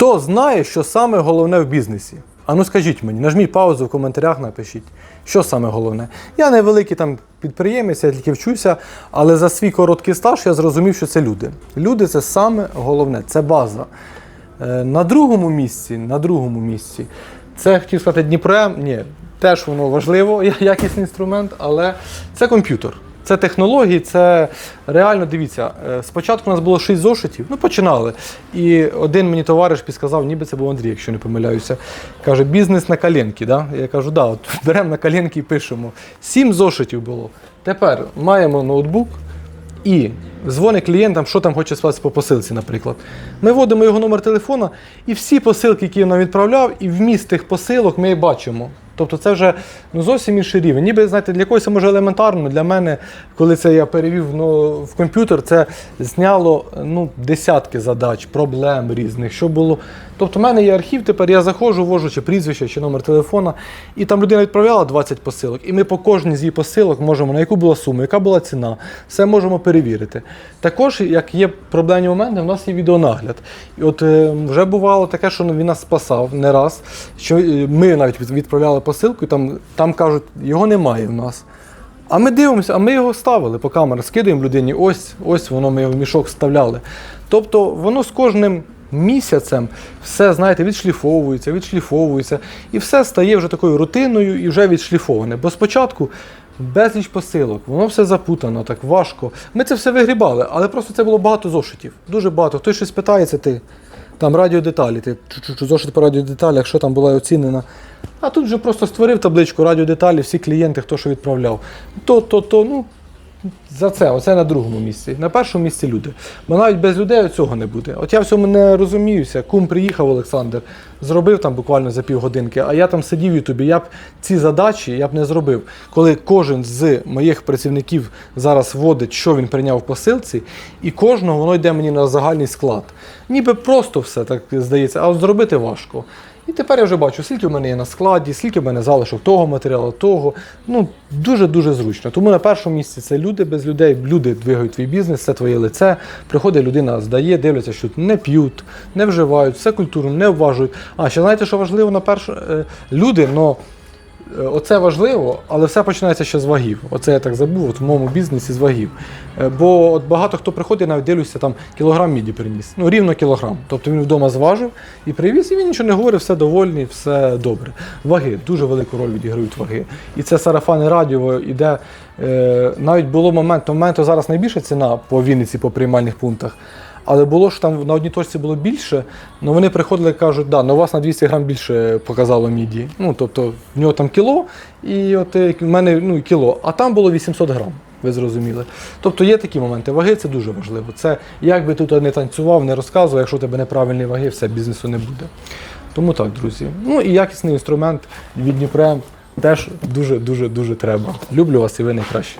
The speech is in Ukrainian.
Хто знає, що саме головне в бізнесі? А ну скажіть мені, нажміть паузу в коментарях, напишіть, що саме головне. Я не великий там підприємець, я тільки вчуся, але за свій короткий стаж я зрозумів, що це люди. Люди це саме головне, це база. Е, На другому місці, на другому місці, це хотів сказати Дніпрем, ні, теж воно важливо, якісний інструмент, але це комп'ютер. Це технології, це реально дивіться. е, Спочатку у нас було 6 зошитів, ну починали. І один мені товариш підсказав, ніби це був Андрій, якщо не помиляюся. Каже, бізнес на коленки. Да? Я кажу, да, от беремо на коленки і пишемо. Сім зошитів було. Тепер маємо ноутбук, і дзвонить клієнтам, що там хоче спати по посилці, наприклад. Ми вводимо його номер телефона, і всі посилки, які він нам відправляв, і вміст тих посилок ми бачимо. Тобто це вже ну, зовсім інший рівень. Ніби знаєте, для когось може елементарно. Для мене, коли це я перевів ну, в комп'ютер, це зняло ну, десятки задач, проблем різних. Що було. Тобто, в мене є архів, тепер я заходжу, ввожу чи прізвище, чи номер телефона, і там людина відправляла 20 посилок, і ми по кожній з її посилок можемо, на яку була сума, яка була ціна, все можемо перевірити. Також, як є проблемні моменти, у нас є відеонагляд. І от е, вже бувало таке, що він нас спасав не раз. Що е, ми навіть від- відправляли посилку, і там, там кажуть, його немає в нас. А ми дивимося, а ми його ставили по камерах, скидаємо людині, ось, ось воно ми його в мішок вставляли. Тобто воно з кожним місяцем все, знаєте, відшліфовується, відшліфовується, і все стає вже такою рутиною і вже відшліфоване. Бо спочатку безліч посилок, воно все запутано, так важко. Ми це все вигрібали, але просто це було багато зошитів. Дуже багато. Хтось щось питається, ти. Там радіодеталі, ти зошит по радіодеталях, що там була оцінена. А тут вже просто створив табличку радіодеталі, всі клієнти, хто що відправляв. То, то, то, ну, за це, оце на другому місці. На першому місці люди. Бо навіть без людей цього не буде. От я в цьому не розуміюся. Кум приїхав Олександр, зробив там буквально за півгодинки, а я там сидів в Ютубі. Я б ці задачі я б не зробив. Коли кожен з моїх працівників зараз вводить, що він прийняв в посилці, і кожного воно йде мені на загальний склад. Ніби просто все так здається, а от зробити важко. І тепер я вже бачу, скільки в мене є на складі, скільки в мене залишок того матеріалу, того. Ну, дуже-дуже зручно. Тому на першому місці це люди без людей. Люди двигають твій бізнес, це твоє лице. Приходить людина, здає, дивляться, що не п'ють, не вживають, все культурно, не вважують. А ще знаєте, що важливо на перше е, люди, но. Е, Оце важливо, але все починається ще з вагів. Оце я так забув от в моєму бізнесі з вагів. Е, Бо от багато хто приходить, навіть дивлюся, там кілограм міді приніс. Ну, рівно кілограм. Тобто він вдома зважив і привіз, і він нічого не говорив, все довольний, все добре. Ваги, дуже велику роль відіграють ваги. І це сарафани радіо іде. Е, навіть було момент, моменту зараз найбільша ціна по Вінниці по приймальних пунктах. Але було ж там на одній точці було більше, але вони приходили і кажуть, да, ну у вас на 200 грам більше показало міді. Ну, тобто в нього там кіло, і от е, в мене ну, кіло, а там було 800 грам. Ви зрозуміли. Тобто є такі моменти. Ваги це дуже важливо. Це як би тут не танцював, не розказував, якщо у тебе неправильні ваги, все, бізнесу не буде. Тому так, друзі. Ну і якісний інструмент від Дніпрем теж дуже-дуже дуже треба. Люблю вас і ви найкращі.